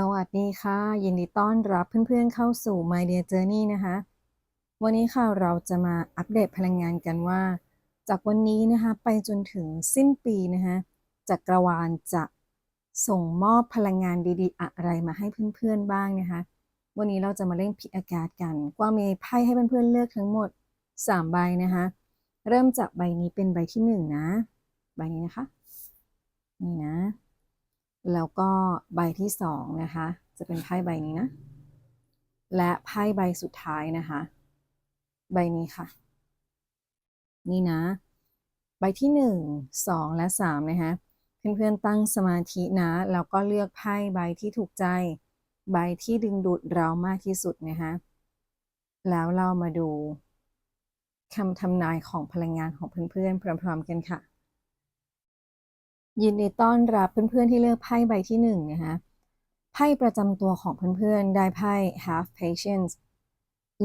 สวัสดีค่ะ ยินดีต้อนรับเพื่อนๆเข้าสู่ My Dear Journey นะคะ วันนี้ค่ะเราจะมาอัปเดตพลังงานกันว่า จากวันนี้นะคะไปจนถึงสิ้นปีนะคะจักรวาลจะส่งมอบพลังงานดีๆ อะไรมาให้เพื่อนๆบ้างนะคะ วันนี้เราจะมาเล่นพิอากาศกันกว่ามีไพ่ให้เพื่อนๆเลือกทั้งหมด 3 ใบนะคะ เริ่มจากใบนี้เป็นใบที่ 1 นะ ใบนี้นะคะ นี่นะ แล้วก็ใบที่สองนะคะ จะเป็นไพ่ใบนี้นะ และไพ่ใบสุดท้ายนะคะ ใบนี้ค่ะ นี่นะ ใบที่หนึ่งสองและสามนะคะเพื่อนๆตั้งสมาธินะแล้วก็เลือกไพ่ใบที่ถูกใจ ใบที่ดึงดูดเรามากที่สุดนะคะแล้วเรามาดูคำทำนายของพลังงานของเพื่อนๆพร้อมๆกันค่ะ ยินดีต้อนรับเพื่อนๆที่เลือกไพ่ใบที่หนึ่งนะคะไพ่ประจำตัวของเพื่อนๆ ได้ไพ่ have patience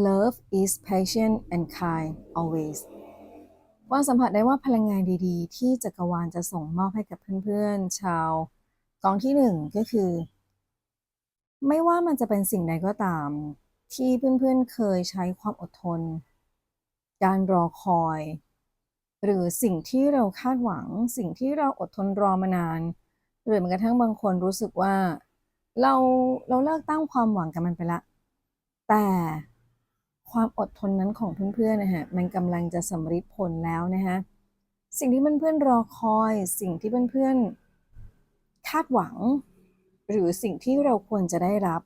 love is patient and kind always ว่าสัมผัสได้ว่าพลังงานดีๆ ที่จักรวาลจะส่งมอบให้กับเพื่อนๆ ชาวกองที่หนึ่งก็คือ ไม่ว่ามันจะเป็นสิ่งใดก็ตาม ที่เพื่อนๆ เคยใช้ความอดทน การรอคอย หรือสิ่งที่เราคาดหวัง สิ่งที่เราอดทนรอมานาน หรือแม้กระทั่งบางคนรู้สึกว่า เราเราเลิกตั้งความหวังกับมันไปละ แต่ความอดทนนั้นของเพื่อนๆนะฮะมันกำลังจะสำฤทธิ์ผลแล้วนะฮะสิ่งที่เพื่อนๆรอคอย สิ่งที่เพื่อนๆคาดหวัง หรือสิ่งที่เราควรจะได้รับ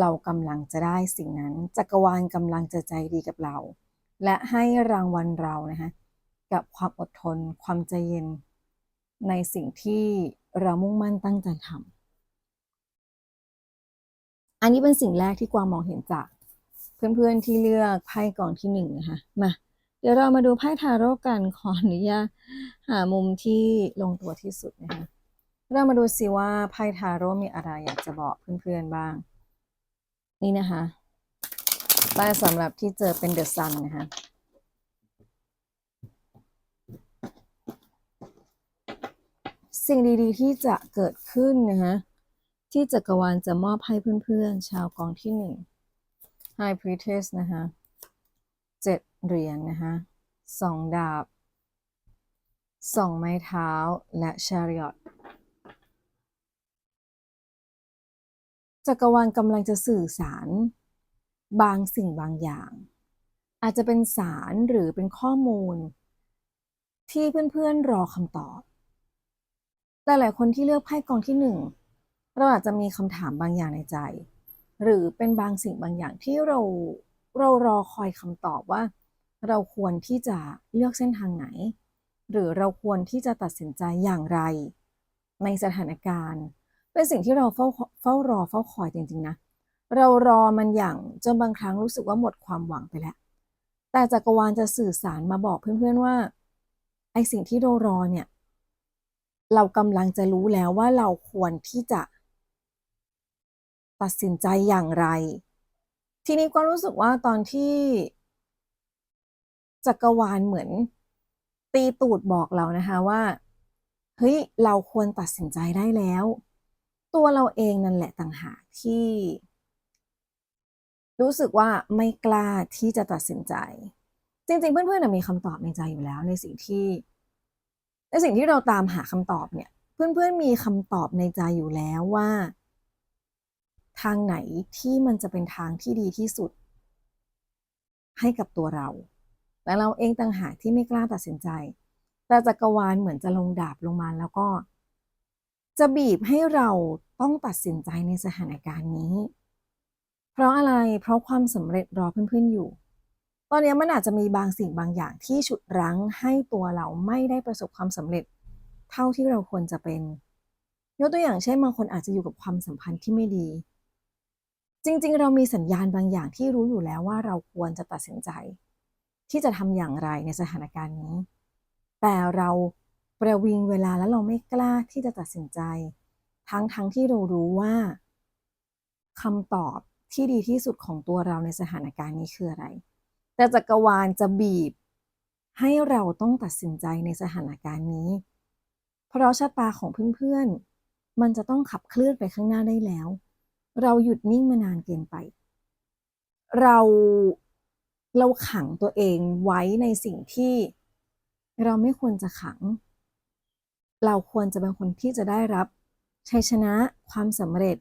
เรากำลังจะได้สิ่งนั้นจักรวาลกำลังจะใจดีกับเรา และให้รางวัลเรานะคะ กับความอดทน ความใจเย็น ในสิ่งที่เรามุ่งมั่นตั้งใจทำอันนี้เป็นสิ่งแรกที่กวางมองเห็นจาก เพื่อนๆที่เลือกไพ่กองที่หนึ่งนะคะมาเดี๋ยวเรามาดูไพ่ทาโร่กันขออนุญาตหามุมที่ลงตัวที่สุดนะคะเรามาดูสิว่าไพ่ทาโร่มีอะไรอยากจะบอกเพื่อนๆบ้าง นี่นะคะใต้สำหรับที่เจอเป็นเดอะซันนะคะ สิ่งดีๆ ที่จะเกิดขึ้นนะคะที่จักรวาลจะมอบให้เพื่อนๆ ชาวกองที่หนึ่ง High Priestess นะคะเจ็ดเหรียญนนะคะสองดาบสองไม้เท้าและ Chariot จักรวาลกำลังจะสื่อสาร บางสิ่งบางอย่าง อาจจะเป็นสารหรือเป็นข้อมูล ที่เพื่อนๆรอคำตอบ ลายคนที่เลือกไพ่กองที่หนึ่งเราอาจจะมีคำถามบางอย่างในใจ หรือเป็นบางสิ่งบางอย่างที่เราเรารอคอยคำตอบว่า เราควรที่จะเลือกเส้นทางไหน หรือเราควรที่จะตัดสินใจอย่างไร ในสถานการณ์ เป็นสิ่งที่เราเฝ้าเฝ้ารอเฝ้าคอยจริงๆนะเรารอมันอย่างจนบางครั้งรู้สึกว่าหมดความหวังไปแล้ว แต่จักรวาลจะสื่อสารมาบอกเพื่อนๆว่าไอสิ่งที่เรารอเนี่ย เรากำลังจะรู้แล้วว่าเราควรที่จะ ตัดสินใจอย่างไร ทีนี้ก็รู้สึกว่าตอนที่จักรวาลเหมือน ตีตูดบอกเรานะคะว่าเฮ้ยเราควรตัดสินใจได้แล้ว ตัวเราเองนั่นแหละต่างหากที่ รู้สึกว่าไม่กล้าที่จะตัดสินใจ จริงๆ เพื่อนๆมีคำตอบในใจอยู่แล้วในสิ่งที่ ในสิ่งที่เราตามหาคำตอบเนี่ย เพื่อนๆมีคำตอบในใจอยู่แล้วว่า ทางไหนที่มันจะเป็นทางที่ดีที่สุด ให้กับตัวเรา แต่เราเองต่างหากที่ไม่กล้าตัดสินใจ แต่จักรวาลเหมือนจะลงดาบลงมาแล้วก็ จะบีบให้เราต้องตัดสินใจในสถานการณ์นี้ เพราะอะไรเพราะความสำเร็จรอเพื่อนๆอยู่ ตอนนี้มันอาจจะมีบางสิ่งบางอย่างที่ฉุดรั้งให้ตัวเราไม่ได้ประสบความสำเร็จ เท่าที่เราควรจะเป็น ยกตัวอย่างเช่นบางคนอาจจะอยู่กับความสัมพันธ์ที่ไม่ดี จริง ๆ เรามีสัญญาณบางอย่างที่รู้อยู่แล้วว่าเราควรจะตัดสินใจ ที่จะทำอย่างไรในสถานการณ์นี้ แต่เราประวิงเวลาแล้วเราไม่กล้าที่จะตัดสินใจ ทั้งทั้งที่เรารู้ว่าคำตอบที่ดีที่สุดของตัวเราในสถานการณ์นี้คืออะไร แต่จักรวาลจะบีบ ให้เราต้องตัดสินใจในสถานการณ์นี้ เพราะชะตาของเพื่อนๆ มันจะต้องขับเคลื่อนไปข้างหน้าได้แล้ว เราหยุดนิ่งมานานเกินไป เราเราขังตัวเองไว้ในสิ่งที่เราไม่ควรจะขัง เราควรจะเป็นคนที่จะได้รับชัยชนะความสำเร็จ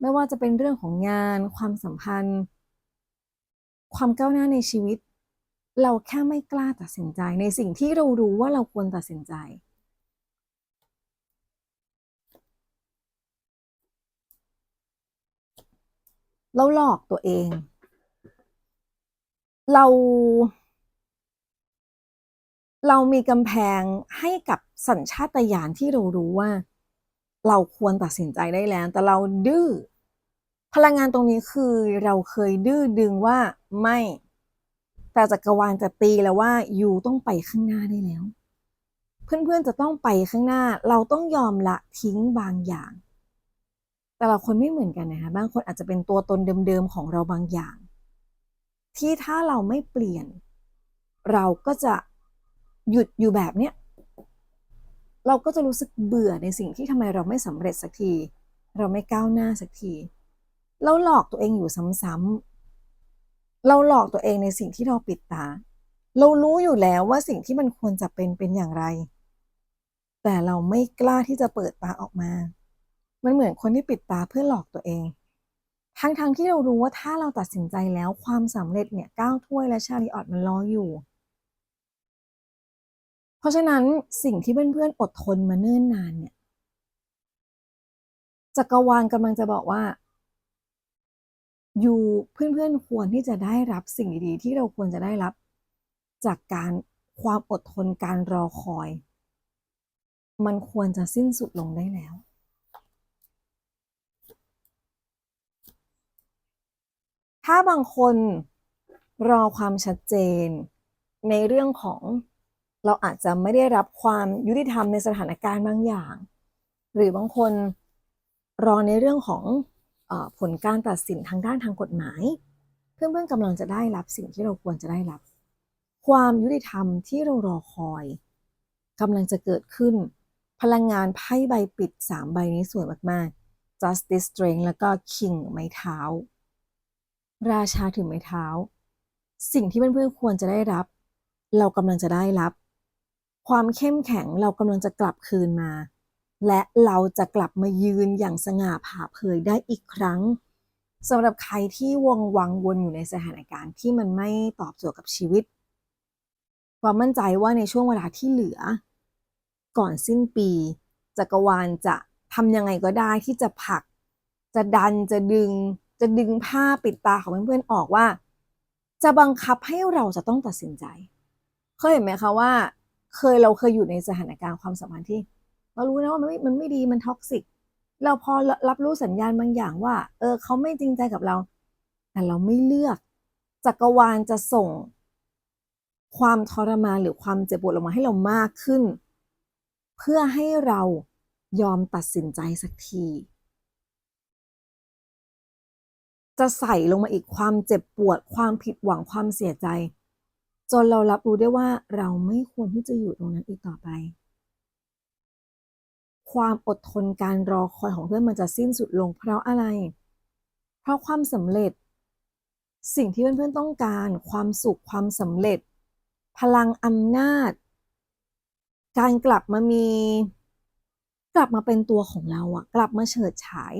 ไม่ว่าจะเป็นเรื่องของงาน ความสัมพันธ์ ความก้าวหน้าในชีวิต เราแค่ไม่กล้าตัดสินใจในสิ่งที่เรารู้ว่าเราควรตัดสินใจ เราหลอกตัวเอง เรา เรามีกำแพงให้กับสัญชาตญาณที่เรารู้ว่า เราควรตัดสินใจได้แล้ว แต่เราดื้อ พลังงานตรงนี้คือเราเคยดื้อดึงว่าไม่ แต่จักรวาลจะตีแล้วว่ายูต้องไปข้างหน้าได้แล้ว เพื่อนๆจะต้องไปข้างหน้า เราต้องยอมละทิ้งบางอย่าง แต่ละคนไม่เหมือนกันนะคะบางคนอาจจะเป็นตัวตนเดิมๆของเราบางอย่าง ที่ถ้าเราไม่เปลี่ยน เราก็จะหยุดอยู่แบบเนี้ยเราก็จะรู้สึกเบื่อในสิ่งที่ทำไมเราไม่สำเร็จสักที เราไม่ก้าวหน้าสักที เราหลอกตัวเองอยู่ซ้ำๆ เราหลอกตัวเองในสิ่งที่เราปิดตา เรารู้อยู่แล้วว่าสิ่งที่มันควรจะเป็นเป็นอย่างไร แต่เราไม่กล้าที่จะเปิดตาออกมา มันเหมือนคนที่ปิดตาเพื่อหลอกตัวเอง ทั้งๆทที่เรารู้ว่าถ้าเราตัดสินใจแล้วความสำเร็จเนี่ยก้าวถ้วยและชาลิออตมันรออยู่ เพราะฉะนั้นสิ่งที่เพื่อนๆอดทนมาเนิ่นนานเนี่ยจักรวาลกำลังจะบอกว่า อยู่เพื่อนๆควรที่จะได้รับสิ่งดีๆ ที่เราควรจะได้รับจากการความอดทนการรอคอย มันควรจะสิ้นสุดลงได้แล้ว ถ้าบางคนรอความชัดเจน ในเรื่องของเราอาจจะไม่ได้รับความยุติธรรมในสถานการณ์บางอย่าง หรือบางคนรอในเรื่องของ ผลการตัดสินทางด้านทางกฎหมาย เพื่อนๆกำลังจะได้รับสิ่งที่เราควรจะได้รับ ความยุติธรรมที่เรารอคอยกำลังจะเกิดขึ้น พลังงานไพ่ใบปิดสามใบนี้สวยมากๆ Justice Strength แล้วก็ King ไม้เท้า ราชาถือไม้เท้า สิ่งที่เพื่อนๆควรจะได้รับ เรากำลังจะได้รับ ความเข้มแข็งเรากำลังจะกลับคืนมา และเราจะกลับมายืนอย่างสง่าผ่าเผยได้อีกครั้งสำหรับใครที่วงวังวนอยู่ในสถานการณ์ที่มันไม่ตอบโจทย์กับชีวิต ความมั่นใจว่าในช่วงเวลาที่เหลือ ก่อนสิ้นปีจักรวาลจะทำยังไงก็ได้ที่จะผลัก จะดันจะดึง จะดึงผ้าปิดตาของเพื่อนๆออกว่า จะบังคับให้เราจะต้องตัดสินใจ เคยเห็นไหมคะว่า เคยเราเคยอยู่ในสถานการณ์ความสัมพันธ์ที่ เรารู้นะว่ามันไม่มันไม่ดีมันท็อกซิกเราพอรับรู้สัญญาณบางอย่างว่า เออเขาไม่จริงใจกับเรา แต่เราไม่เลือกจักรวาลจะส่ง ความทรมานหรือความเจ็บปวดลงมาให้เรามากขึ้น เพื่อให้เรายอมตัดสินใจสักที จะใส่ลงมาอีกความเจ็บปวด ความผิดหวังความเสียใจ จนเรารับรู้ได้ว่าเราไม่ควรที่จะอยู่ตรงนั้นอีกต่อไป ความอดทนการรอคอยของเพื่อนมันจะสิ้นสุดลงเพราะอะไร เพราะความสำเร็จ สิ่งที่เพื่อนๆต้องการ ความสุขความสำเร็จ พลังอำนาจ การกลับมามี กลับมาเป็นตัวของเราอะกลับมาเฉิดฉาย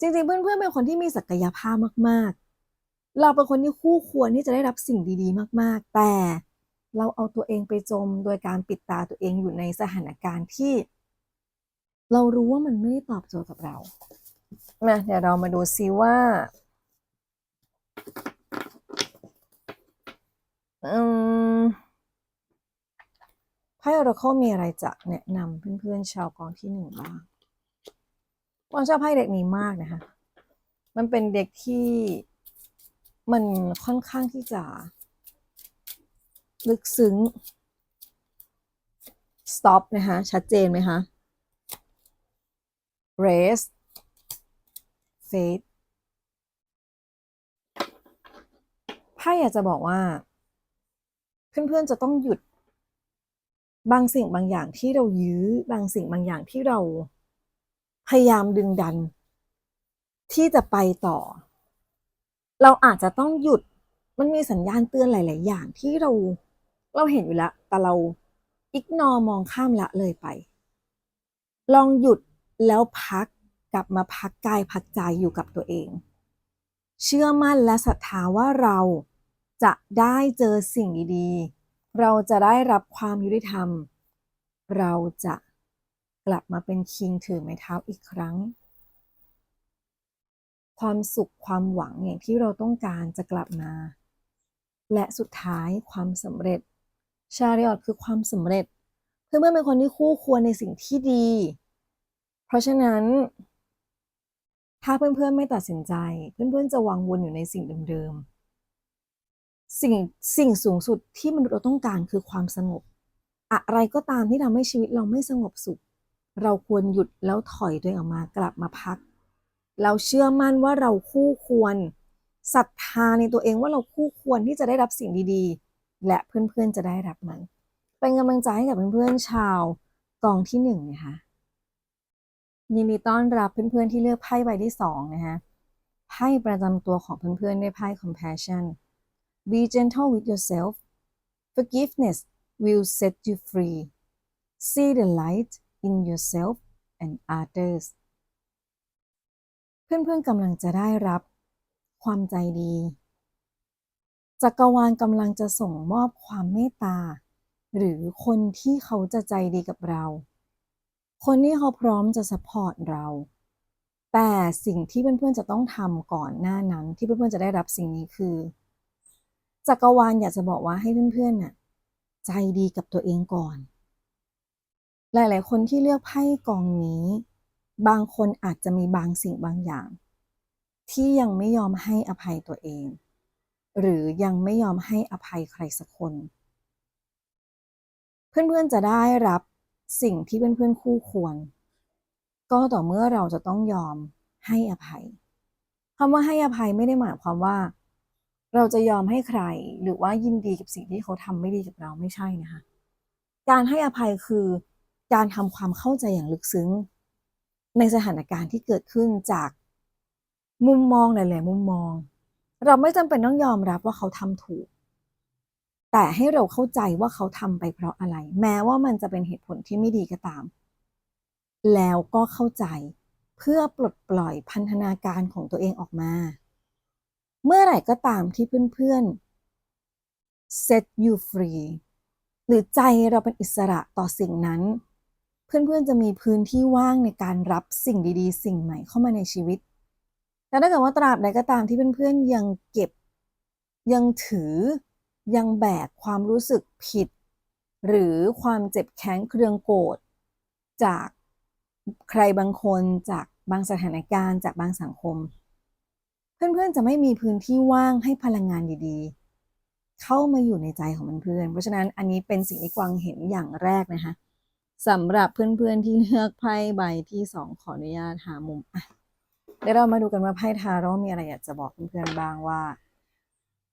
จริงๆ เพื่อนๆเป็นคนที่มีศักยภาพมากๆ เราเป็นคนที่คู่ควรที่จะได้รับสิ่งดีๆ มากๆ แต่เราเอาตัวเองไปจมโดยการปิดตาตัวเองอยู่ในสถานการณ์ที่ เรารู้ว่ามันไม่ได้ตอบโจทย์กับเรามาเดี๋ยวเรามาดูซิว่า อืมไพ่ Oracle มีอะไรจะแนะนำเพื่อนๆชาวกองที่หนึ่งบ้างวางชอบไพ่เด็กนี้มากนะคะ มันเป็นเด็กที่มันค่อนข้างที่จะลึกซึ้ง stop นะคะ ชัดเจนไหมคะ race faith ไพ่อยากจะบอกว่า เพื่อนๆจะต้องหยุด บางสิ่งบางอย่างที่เรายื้อ บางสิ่งบางอย่างที่เราพยายามดึงดัน ที่จะไปต่อ เราอาจจะต้องหยุดมันมีสัญญาณเตือนหลาย ๆ อย่างที่เราเราเห็นอยู่แล้ว แต่เราอิกนอมองข้ามละเลยไป ลองหยุด แล้วพักกลับมาพักกายพักใจอยู่กับตัวเอง เชื่อมั่นและศรัทธาว่าเราจะได้เจอสิ่งดีๆ เราจะได้รับความยุติธรรม เราจะกลับมาเป็นคิงถือไม้เท้าอีกครั้ง ความสุขความหวังอย่างที่เราต้องการจะกลับมา และสุดท้ายความสำเร็จ ชาริออตคือความสำเร็จ เพื่อนๆเป็นคนที่คู่ควรในสิ่งที่ดี เพราะฉะนั้น ถ้าเพื่อนๆไม่ตัดสินใจ เพื่อนๆจะวังวนอยู่ในสิ่งเดิมๆสิ่งสิ่งสูงสุดที่มนุษย์เราต้องการคือความสงบ อะไรก็ตามที่ทำให้ชีวิตเราไม่สงบสุข เราควรหยุดแล้วถอยตัวเองออกมากลับมาพัก เราเชื่อมั่นว่าเราคู่ควรศรัทธาในตัวเองว่าเราคู่ควรที่จะได้รับสิ่งดีๆ และเพื่อนๆจะได้รับมัน เป็นกำลังใจให้กับเพื่อนๆชาวกองที่หนึ่งนะคะ ยินดีต้อนรับเพื่อนๆที่เลือกไพ่ใบที่สองนะคะไพ่ประจำตัวของเพื่อนๆได้ไพ่ compassion be gentle with yourself forgiveness will set you free see the light in yourself and others เพื่อนๆกำลังจะได้รับความใจดี จักรวาลกำลังจะส่งมอบความเมตตา หรือคนที่เขาจะใจดีกับเรา คนที่เขาพร้อมจะสปอร์ตเรา แต่สิ่งที่เพื่อนๆจะต้องทำก่อนหน้านั้น ที่เพื่อนๆจะได้รับสิ่งนี้คือ จักรวาลอยากจะบอกว่าให้เพื่อนๆน่ะใจดีกับตัวเองก่อน หลายๆ คนที่เลือกไพ่กองนี้ บางคนอาจจะมีบางสิ่งบางอย่าง ที่ยังไม่ยอมให้อภัยตัวเอง หรือยังไม่ยอมให้อภัยใครสักคน เพื่อนๆจะได้รับ สิ่งที่เป็นเพื่อนคู่ควร ก็ต่อเมื่อเราจะต้องยอมให้อภัยคำว่าให้อภัยไม่ได้หมายความว่า เราจะยอมให้ใคร หรือว่ายินดีกับสิ่งที่เขาทำไม่ดีกับเราไม่ใช่นะคะการให้อภัยคือการทำความเข้าใจอย่างลึกซึ้ง ในสถานการณ์ที่เกิดขึ้นจากมุมมองหลาย ๆ มุมมอง เราไม่จำเป็นต้องยอมรับว่าเขาทำถูก แต่ให้เราเข้าใจว่าเขาทำไปเพราะอะไร แม้ว่ามันจะเป็นเหตุผลที่ไม่ดีก็ตาม แล้วก็เข้าใจเพื่อปลดปล่อยพันธนาการของตัวเองออกมา เมื่อไหร่ก็ตามที่เพื่อนๆ set you free หรือใจเราเป็นอิสระต่อสิ่งนั้น เพื่อนๆจะมีพื้นที่ว่างในการรับสิ่งดีๆ สิ่งใหม่เข้ามาในชีวิตแต่ถ้าเกิดว่าตราบใดก็ตามที่เพื่อนๆยังเก็บยังถือ ยังแบกความรู้สึกผิด หรือความเจ็บแค้นเคืองโกรธจากใครบางคนจากบางสถานการณ์จากบางสังคม เพื่อนๆจะไม่มีพื้นที่ว่างให้พลังงานดีๆ เข้ามาอยู่ในใจของเพื่อนๆเพราะฉะนั้นอันนี้เป็นสิ่งที่กวางเห็นอย่างแรกนะคะสำหรับเพื่อนๆที่เลือกไพ่ใบที่สองขออนุญาตหามุมอะเดี๋ยวเรามาดูกันว่าไพ่ทาโร่มีอะไรอยากจะบอกเพื่อนๆบ้างว่า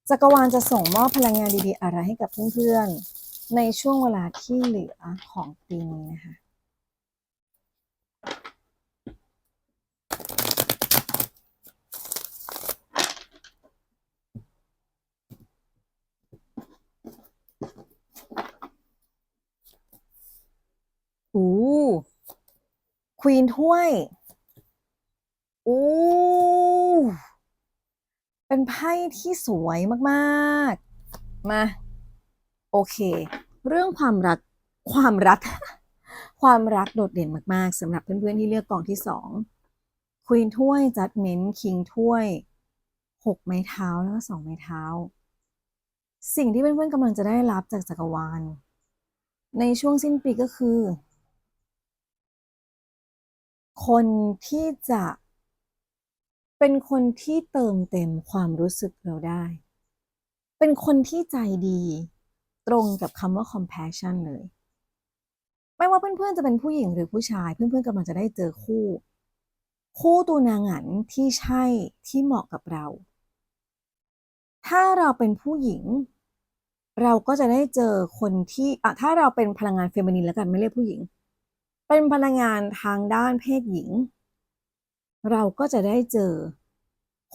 จักรวาลจะส่งมอบพลังงานดีๆ อะไรให้กับเพื่อนๆ ในช่วงเวลาที่เหลือของปีนี้นะคะ อู้ควีนถ้วย อู้ เป็นไพ่ที่สวยมากๆ มา โอเค เรื่องความรัก ความรัก ความรักโดดเด่นมากๆสำหรับเพื่อนๆที่เลือกกล่องที่สองควีนถ้วยจัดเมนคิงถ้วยหกไม้เท้าแล้วก็สองไม้เท้า สิ่งที่เพื่อนๆกำลังจะได้รับจากจักรวาล ในช่วงสิ้นปีก็คือ คนที่จะ เป็นคนที่เติมเต็มความรู้สึกเราได้ เป็นคนที่ใจดี ตรงกับคำว่า compassion เลย ไม่ว่าเพื่อนๆจะเป็นผู้หญิงหรือผู้ชาย เพื่อนๆกำลังจะได้เจอคู่ คู่ตัวนางหันที่ใช่ที่เหมาะกับเรา ถ้าเราเป็นผู้หญิง เราก็จะได้เจอคนที่อะถ้าเราเป็นพลังงานเฟมินินแล้วกันไม่เรียกผู้หญิง เป็นพลังงานทางด้านเพศหญิง เราก็จะได้เจอ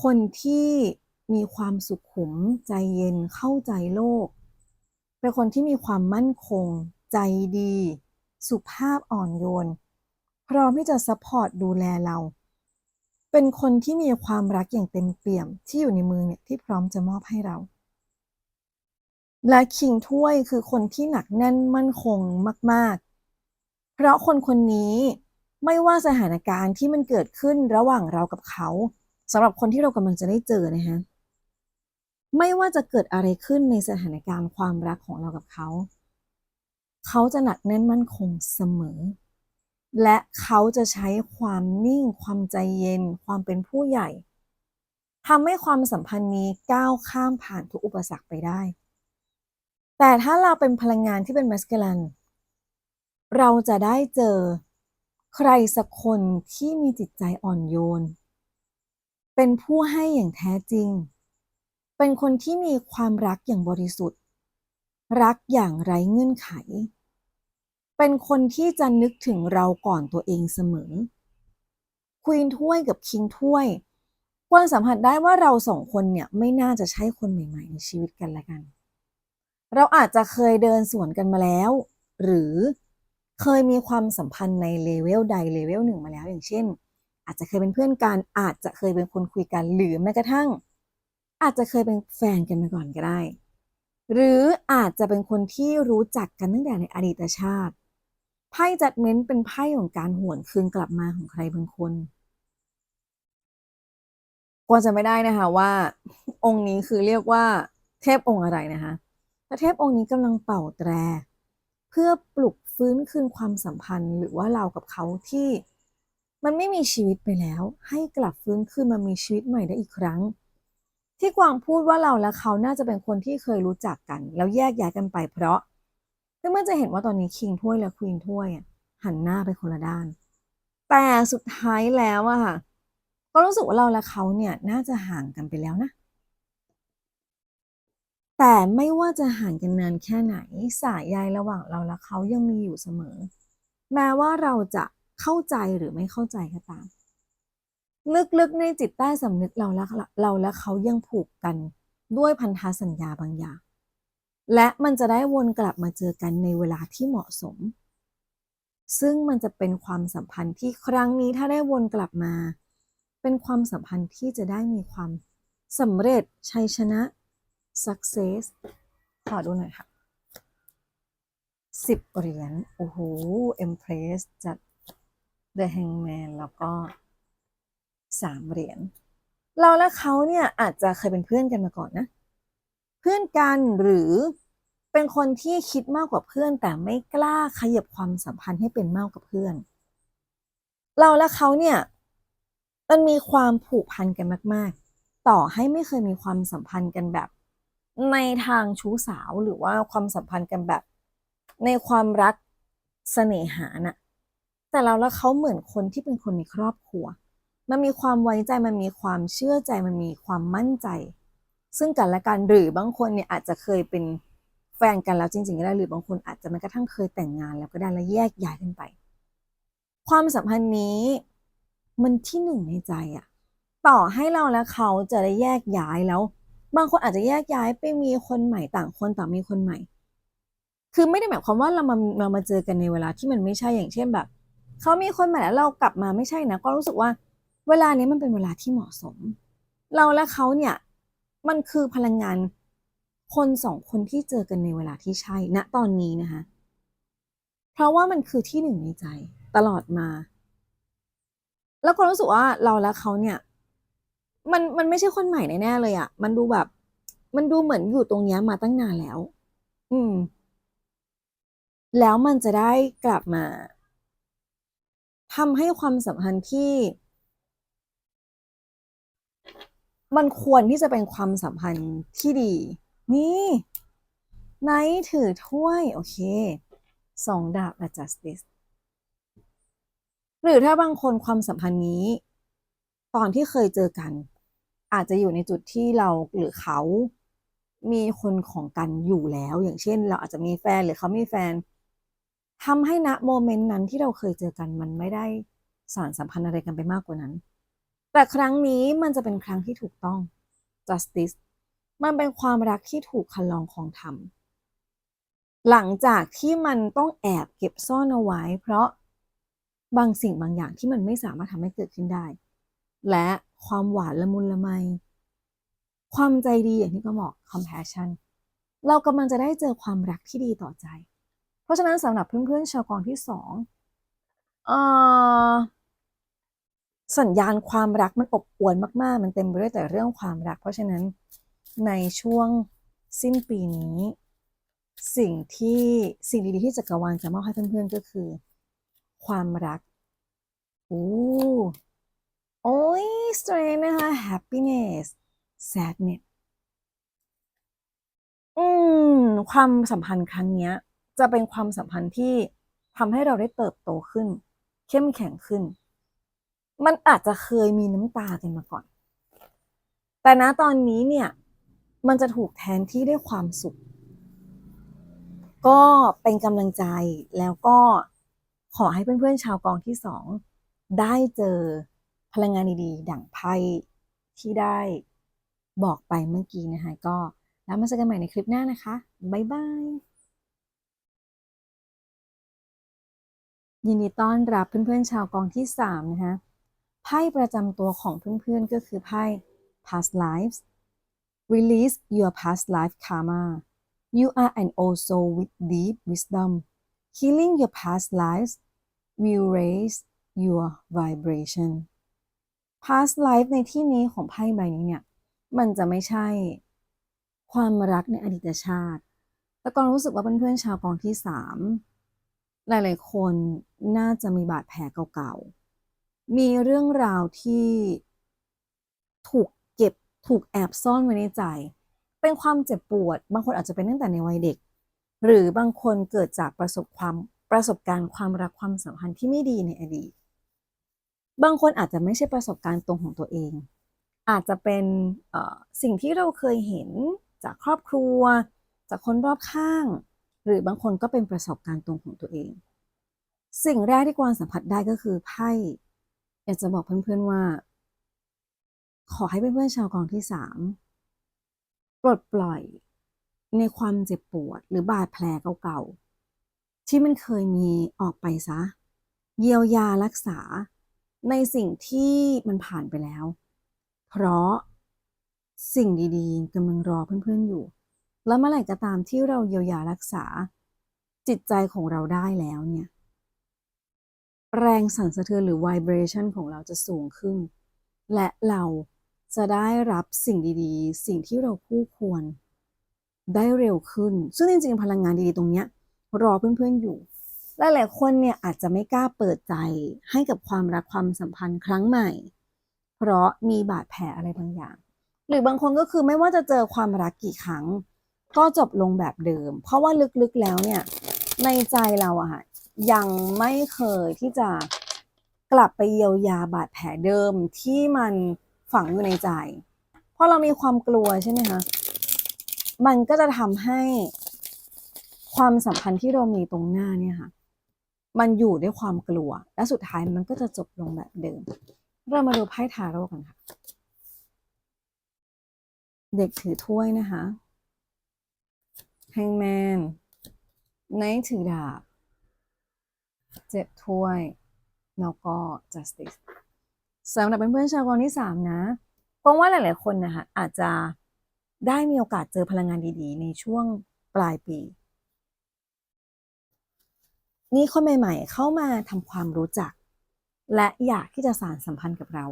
คนที่มีความสุขุม ใจเย็นเข้าใจโลก เป็นคนที่มีความมั่นคง ใจดี สุภาพอ่อนโยน พร้อมที่จะซัพพอร์ตดูแลเรา เป็นคนที่มีความรักอย่างเต็มเปี่ยมที่อยู่ในมือเนี่ยที่พร้อมจะมอบให้เรา และคิงถ้วยคือคนที่หนักแน่นมั่นคงมาก ๆ เพราะคนคนนี้ ไม่ว่าสถานการณ์ที่มันเกิดขึ้นระหว่างเรากับเขาสำหรับคนที่เรากำลังจะได้เจอนะฮะไม่ว่าจะเกิดอะไรขึ้นในสถานการณ์ความรักของเรากับเขา เขาจะหนักแน่นมั่นคงเสมอ และเขาจะใช้ความนิ่ง ความใจเย็น ความเป็นผู้ใหญ่ทำให้ความสัมพันธ์นี้ก้าวข้ามผ่านทุกอุปสรรคไปได้ แต่ถ้าเราเป็นพลังงานที่เป็นมัสกลัน เราจะได้เจอ ใครสักคนที่มีจิตใจอ่อนโยน เป็นผู้ให้อย่างแท้จริง เป็นคนที่มีความรักอย่างบริสุทธิ์ รักอย่างไร้เงื่อนไข เป็นคนที่จะนึกถึงเราก่อนตัวเองเสมอควีนถ้วยกับคิงถ้วยควรสัมผัสได้ว่าเราสองคนเนี่ยไม่น่าจะใช่คนใหม่ๆในชีวิตกันละกัน เราอาจจะเคยเดินสวนกันมาแล้ว หรือ เคยมีความสัมพันธ์ในเลเวลใดเลเวลหนึ่งมาแล้ว อย่างเช่น อาจจะเคยเป็นเพื่อนกัน อาจจะเคยเป็นคนคุยกันหรือแม้กระทั่ง อาจจะเคยเป็นแฟนกันมาก่อนก็ได้ หรืออาจจะเป็นคนที่รู้จักกันตั้งแต่ในอดีตชาติไพ่จัดเม้นเป็นไพ่ของการหวนคืนกลับมาของใครบางคนกวนจะไม่ได้นะคะว่าองค์นี้คือเรียกว่าเทพองค์อะไรนะคะแต่เทพองค์นี้กำลังเป่าแตร เพื่อปลุก ฟื้นคืนความสัมพันธ์ หรือว่าเรากับเขาที่มันไม่มีชีวิตไปแล้ว ให้กลับฟื้นคืนมามีชีวิตใหม่ได้อีกครั้ง ที่กวางพูดว่าเราและเขาน่าจะเป็นคนที่เคยรู้จักกัน แล้วแยกย้ายกันไปเพราะเพื่อนจะเห็นว่าตอนนี้คิงถ้วยและควีนถ้วยหันหน้าไปคนละด้าน แต่สุดท้ายแล้วอะค่ะก็รู้สึกว่าเราและเขาเนี่ยน่าจะห่างกันไปแล้วนะ แต่ไม่ว่าจะห่างกันนานแค่ไหน สายใยระหว่างเราและเขายังมีอยู่เสมอ แม้ว่าเราจะเข้าใจหรือไม่เข้าใจก็ตาม ลึกๆในจิตใต้สำนึกเราและเราและเขายังผูกกันด้วยพันธสัญญาบางอย่าง และมันจะได้วนกลับมาเจอกันในเวลาที่เหมาะสม ซึ่งมันจะเป็นความสัมพันธ์ที่ครั้งนี้ถ้าได้วนกลับมา เป็นความสัมพันธ์ที่จะได้มีความสำเร็จชัยชนะ success ขอดูหน่อยค่ะสิบเหรียญ โอ้โห empress จัด the hangman แล้วก็สามเหรียญ เราและเขาเนี่ยอาจจะเคยเป็นเพื่อนกันมาก่อนนะ เพื่อนกันหรือเป็นคนที่คิดมากกว่าเพื่อน แต่ไม่กล้าขยับความสัมพันธ์ให้เป็นมากกว่าเพื่อน เราและเขาเนี่ยมันมีความผูกพันกันมาก ๆ ต่อให้ไม่เคยมีความสัมพันธ์กันแบบ ในทางชู้สาวหรือว่าความสัมพันธ์กันแบบ ในความรักเสน่หาน่ะแต่เราแล้วเขาเหมือนคนที่เป็นคนในครอบครัว มันมีความไว้ใจมันมีความเชื่อใจมันมีความมั่นใจ ซึ่งกันและกันหรือบางคนเนี่ยอาจจะเคยเป็นแฟนกันแล้วจริงๆก็ได้หรือบางคนอาจจะแม้กระทั่งเคยแต่งงานแล้วก็ได้แล้วแยกย้ายกันไป ความสัมพันธ์นี้มันที่หนึ่งในใจอะต่อให้เราและเขาจะได้แยกย้ายแล้ว บางคนอาจจะแยกย้ายไปมีคนใหม่ต่างคนต่างมีคนใหม่ คือไม่ได้หมายความว่าเรามาเรามาเจอกันในเวลาที่มันไม่ใช่อย่างเช่นแบบเขามีคนใหม่แล้วเรากลับมาไม่ใช่นะก็รู้สึกว่า เวลานี้มันเป็นเวลาที่เหมาะสม เราและเขาเนี่ยมันคือพลังงานคนสองคนที่เจอกันในเวลาที่ใช่ณตอนนี้นะคะเพราะว่ามันคือที่หนึ่งในใจตลอดมา แล้วก็รู้สึกว่าเราและเขาเนี่ย มันมันไม่ใช่คนใหม่แน่ๆเลยอะ่ะมันดูแบบ มันดูเหมือนอยู่ตรงนี้มาตั้งนานแล้ว อืม แล้วมันจะได้กลับมาทำให้ความสัมพันธ์ที่ มันควรที่จะเป็นความสัมพันธ์ที่ดี นี่ไนท์ถือถ้วย โอเคสองดาบและ justice หรือถ้าบางคนความสัมพันธ์นี้ ตอนที่เคยเจอกัน อาจจะอยู่ในจุดที่เราหรือเขามีคนของกันอยู่แล้ว อย่างเช่น เราอาจจะมีแฟนหรือเขามีแฟนทำให้ณโมเมนต์นั้นที่เราเคยเจอกันมันไม่ได้สารสัมพันธ์อะไรกันไปมากกว่านั้น แต่ครั้งนี้มันจะเป็นครั้งที่ถูกต้อง justice มันเป็นความรักที่ถูกคันลองของธรรมหลังจากที่มันต้องแอบเก็บซ่อนเอาไว้ เพราะบางสิ่งบางอย่างที่มันไม่สามารถทำให้เกิดขึ้นได้ และ ความหวานละมุนละไม ความใจดีอย่างที่ก็บอก compassion เรากำลังจะได้เจอความรักที่ดีต่อใจ เพราะฉะนั้นสำหรับเพื่อนๆชาวกองที่สองอสัญญาณความรักมันอบอวลมาก ๆ มันเต็มไปด้วยแต่เรื่องความรัก เพราะฉะนั้นในช่วงสิ้นปีนี้ สิ่งที่สิ่งดีๆที่จักรวาลจะมอบให้เพื่อนๆก็คือ ความรัก อู้ โอ้ย strength นะคะ happiness sadness อืม ความสัมพันธ์ครั้งเนี้ยจะเป็นความสัมพันธ์ที่ทำให้เราได้เติบโตขึ้น เข้มแข็งขึ้น มันอาจจะเคยมีน้ำตากันมาก่อน แต่ณตอนนี้เนี่ย มันจะถูกแทนที่ด้วยความสุข ก็เป็นกำลังใจแล้วก็ขอให้เพื่อนๆชาวกองที่สองได้เจอ พลังงานดีๆ ดั่งไพ่ที่ได้บอกไปเมื่อกี้นะคะ ก็แล้วมาเจอกันใหม่ในคลิปหน้านะคะ บ๊ายบาย ยินดีต้อนรับเพื่อนๆชาวกองที่สามนะคะ ไพ่ประจำตัวของเพื่อนๆก็คือไพ่ past lives release your past life karma you are an old soul with deep wisdom healing your past lives will raise your vibration past life ในที่นี้ของไพ่ใบนี้เนี่ย มันจะไม่ใช่ความรักในอดีตชาติ แต่กองรู้สึกว่าเพื่อนๆชาวกองที่สามหลายๆคนน่าจะมีบาดแผลเก่าๆ มีเรื่องราวที่ถูกเก็บถูกแอบซ่อนไว้ในใจ เป็นความเจ็บปวด บางคนอาจจะเป็นตั้งแต่ในวัยเด็ก หรือบางคนเกิดจากประสบความประสบการณ์ความรักความสัมพันธ์ที่ไม่ดีในอดีต บางคนอาจจะไม่ใช่ประสบการณ์ตรงของตัวเอง อาจจะเป็นสิ่งที่เราเคยเห็นจากครอบครัว จากคนรอบข้าง หรือบางคนก็เป็นประสบการณ์ตรงของตัวเอง สิ่งแรกที่กวางสัมผัสได้ก็คือไพ่อยากจะบอกเพื่อนๆว่า ขอให้เพื่อนๆชาวกองที่สามปลดปล่อยในความเจ็บปวดหรือบาดแผลเก่าๆที่มันเคยมีออกไปซะ เยียวยารักษา ในสิ่งที่มันผ่านไปแล้ว เพราะสิ่งดีๆกำลังรอเพื่อนๆอยู่ แล้วเมื่อไหร่ก็ตามที่เราเยียวยารักษาจิตใจของเราได้แล้วเนี่ย แรงสั่นสะเทือนหรือ vibration ของเราจะสูงขึ้น และเราจะได้รับสิ่งดีๆ สิ่งที่เราคู่ควรได้เร็วขึ้น ซึ่งจริงๆ พลังงานดีๆ ตรงเนี้ยรอเพื่อนๆอยู่ หลายๆคนเนี่ยอาจจะไม่กล้าเปิดใจให้กับความรักความสัมพันธ์ครั้งใหม่ เพราะมีบาดแผลอะไรบางอย่าง หรือบางคนก็คือไม่ว่าจะเจอความรักกี่ครั้ง ก็จบลงแบบเดิม เพราะว่าลึกๆแล้วเนี่ยในใจเราอะค่ะยังไม่เคยที่จะกลับไปเยียวยาบาดแผลเดิมที่มันฝังอยู่ในใจ เพราะเรามีความกลัวใช่ไหมคะมันก็จะทำให้ความสัมพันธ์ที่เรามีตรงหน้าเนี่ยค่ะ มันอยู่ด้วยความกลัว และสุดท้ายมันก็จะจบลงแบบเดิม เรามาดูไพ่ทาโร่กันค่ะ เด็กถือถ้วยนะคะแฮงแมนไนท์ถือดาบ เจ็ดถ้วย แล้วก็ justice สำหรับเพื่อนๆชาวกองที่สามนะเพราะว่าหลายๆคนนะคะอาจจะได้มีโอกาสเจอพลังงานดีๆ ในช่วงปลายปี นี่คนใหม่ๆ เข้ามาทำความรู้จัก และอยากที่จะสานสัมพันธ์กับเรา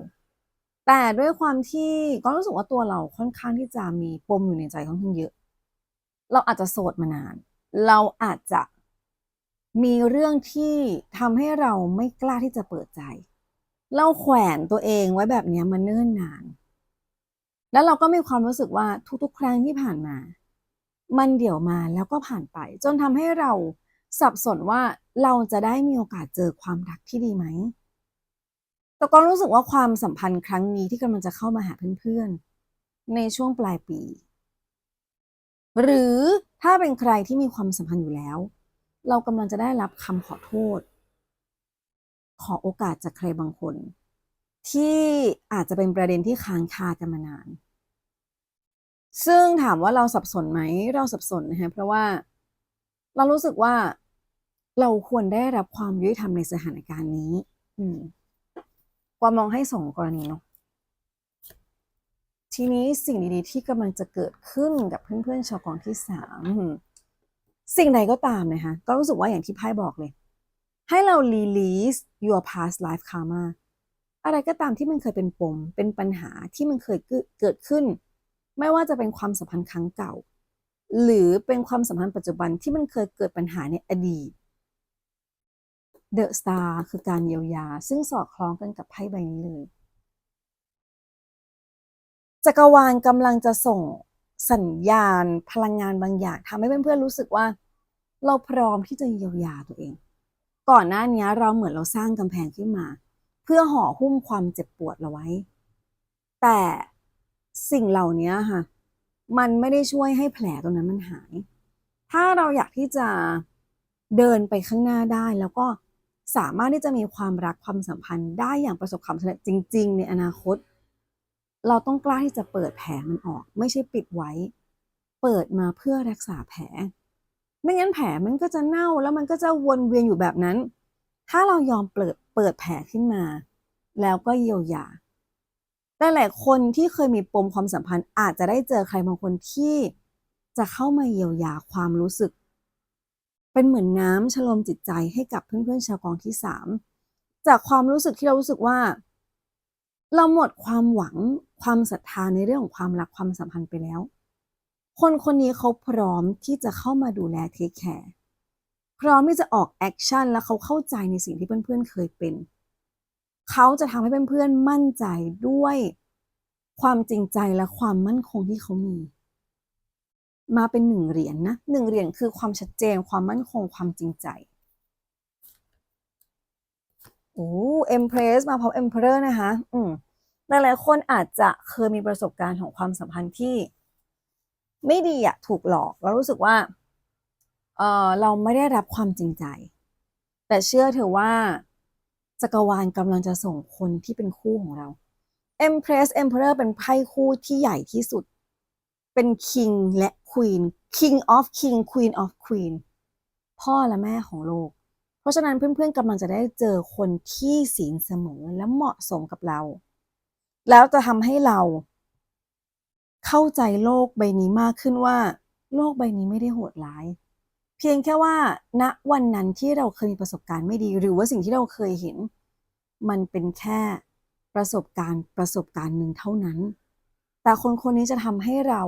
แต่ด้วยความที่ก็รู้สึกว่าตัวเราค่อนข้างที่จะมีปมอยู่ในใจค่อนข้างเยอะ เราอาจจะโสดมานาน เราอาจจะมีเรื่องที่ทำให้เราไม่กล้าที่จะเปิดใจ เราแขวนตัวเองไว้แบบนี้มาเนิ่นนาน แล้วเราก็มีความรู้สึกว่าทุกๆ ครั้งที่ผ่านมา มันเดี๋ยวมาแล้วก็ผ่านไป จนทำให้เราสับสนว่า เราจะได้มีโอกาสเจอความรักที่ดีไหม แต่ก็รู้สึกว่าความสัมพันธ์ครั้งนี้ที่กำลังจะเข้ามาหาเพื่อนๆ ในช่วงปลายปี หรือถ้าเป็นใครที่มีความสัมพันธ์อยู่แล้ว เรากำลังจะได้รับคำขอโทษ ขอโอกาสจากใครบางคน ที่อาจจะเป็นประเด็นที่ค้างคากันมานาน ซึ่งถามว่าเราสับสนไหม เราสับสนนะฮะเพราะว่าเรารู้สึกว่า เราควรได้รับความยุติธรรมในสถานการณ์นี้ อืมความมองให้สองกรณีเนาะทีนี้สิ่งดีๆที่กำลังจะเกิดขึ้นกับเพื่อนๆชาวกองที่สามสิ่งใดก็ตามนะคะก็รู้สึกว่าอย่างที่ไพ่บอกเลย ให้เรา release your past life karma อะไรก็ตามที่มันเคยเป็นปม เป็นปัญหาที่มันเคยเกิดขึ้น ไม่ว่าจะเป็นความสัมพันธ์ครั้งเก่า หรือเป็นความสัมพันธ์ปัจจุบันที่มันเคยเกิดปัญหาในอดีต The Star คือการเยียวยา ซึ่งสอดคล้องกันกับไพ่ใบนี้เลย จักรวาลกำลังจะส่งสัญญาณพลังงานบางอย่างทำให้เพื่อนๆรู้สึกว่า เราพร้อมที่จะเยียวยาตัวเอง ก่อนหน้านี้เราเหมือนเราสร้างกำแพงขึ้นมา เพื่อห่อหุ้มความเจ็บปวดเราไว้ แต่สิ่งเหล่านี้ค่ะ มันไม่ได้ช่วยให้แผลตรงนั้นมันหาย ถ้าเราอยากที่จะเดินไปข้างหน้าได้แล้วก็ สามารถที่จะมีความรักความสัมพันธ์ได้อย่างประสบความสำเร็จจริง ๆ ในอนาคต เราต้องกล้าที่จะเปิดแผลมันออก ไม่ใช่ปิดไว้ เปิดมาเพื่อรักษาแผล ไม่งั้นแผลมันก็จะเน่าแล้วมันก็จะวนเวียนอยู่แบบนั้น ถ้าเรายอมเปิดเปิดแผลขึ้นมา แล้วก็เยียวยาแต่หลายคนที่เคยมีปมความสัมพันธ์อาจจะได้เจอใครบางคนที่จะเข้ามาเยียวยาความรู้สึก เป็นเหมือนน้ำชโลมจิตใจให้กับเพื่อนๆชาวกองที่สามจากความรู้สึกที่เรารู้สึกว่า เราหมดความหวังความศรัทธาในเรื่องของความรักความสัมพันธ์ไปแล้ว คนคนนี้เขาพร้อมที่จะเข้ามาดูแลเทคแคร์พร้อมที่จะออกแอคชั่นและเขาเข้าใจในสิ่งที่เพื่อนๆเคยเป็น เขาจะทำให้เพื่อนๆมั่นใจด้วยความจริงใจและความมั่นคงที่เขามี มาเป็นหนึ่งเหรียญนนะหนึ่งเหรียญคือความชัดเจนความมั่นคงความจริงใจโอ้เอ็มเพรสมาพร้อมเอ็มเพรสนะคะ อืมหลายๆคนอาจจะเคยมีประสบการณ์ของความสัมพันธ์ที่ ไม่ดีอะถูกหลอกแล้วรู้สึกว่าเออเราไม่ได้รับความจริงใจ แต่เชื่อเถอะว่าจักรวาลกำลังจะส่งคนที่เป็นคู่ของเรา Empress Emperor เป็นไพ่คู่ที่ใหญ่ที่สุด เป็น King และ Queen King of King Queen of Queen พ่อและแม่ของโลก เพราะฉะนั้นเพื่อนๆกำลังจะได้เจอคนที่ศีลเสมอและเหมาะสมกับเรา แล้วจะทำให้เรา เข้าใจโลกใบนี้มากขึ้นว่า โลกใบนี้ไม่ได้โหดร้าย เพียงแค่ว่าณวันนั้นที่เราเคยมีประสบการณ์ไม่ดี หรือว่าสิ่งที่เราเคยเห็น มันเป็นแค่ประสบการณ์ประสบการณ์หนึ่งเท่านั้น แต่คนคนนี้จะทำให้เรา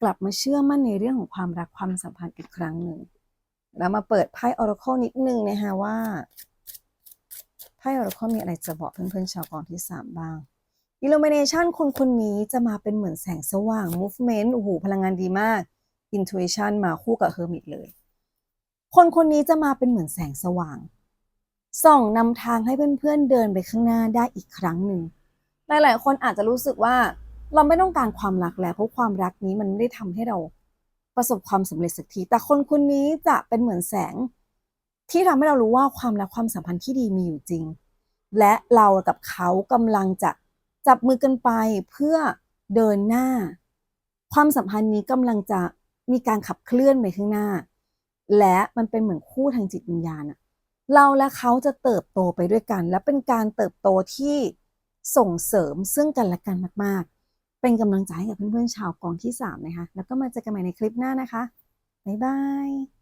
กลับมาเชื่อมั่นในเรื่องของความรักความสัมพันธ์อีกครั้งหนึ่งแล้วมาเปิดไพ่ออร์คิลนิดนึงนะคะว่าไพ่ออร์คิลมีอะไรจะบอกเพื่อนๆชาวกองที่สามบ้าง Illumination คนคนนี้จะมาเป็นเหมือนแสงสว่าง Movement โอ้โหพลังงานดีมาก Intuition มาคู่กับ Hermit เลย คนคนนี้จะมาเป็นเหมือนแสงสว่าง ส่องนำทางให้เพื่อนๆเดินไปข้างหน้าได้อีกครั้งหนึ่งหลายๆคนอาจจะรู้สึกว่า เราไม่ต้องการความรักแล้วเพราะความรักนี้มันไม่ได้ทำให้เราประสบความสำเร็จสักที แต่คนคนนี้จะเป็นเหมือนแสง ที่ทำให้เรารู้ว่าความรักความสัมพันธ์ที่ดีมีอยู่จริง และเรากับเขากำลังจะจับมือกันไปเพื่อเดินหน้า ความสัมพันธ์นี้กำลังจะมีการขับเคลื่อนไปข้างหน้า และมันเป็นเหมือนคู่ทางจิตวิญญาณอะเราและเขาจะเติบโตไปด้วยกัน และเป็นการเติบโตที่ส่งเสริมซึ่งกันและกันมาก ๆ เป็นกำลังใจให้กับเพื่อนๆชาวกองที่ 3 นะคะ แล้วก็มาเจอกันใหม่ในคลิปหน้านะคะ บ๊ายบาย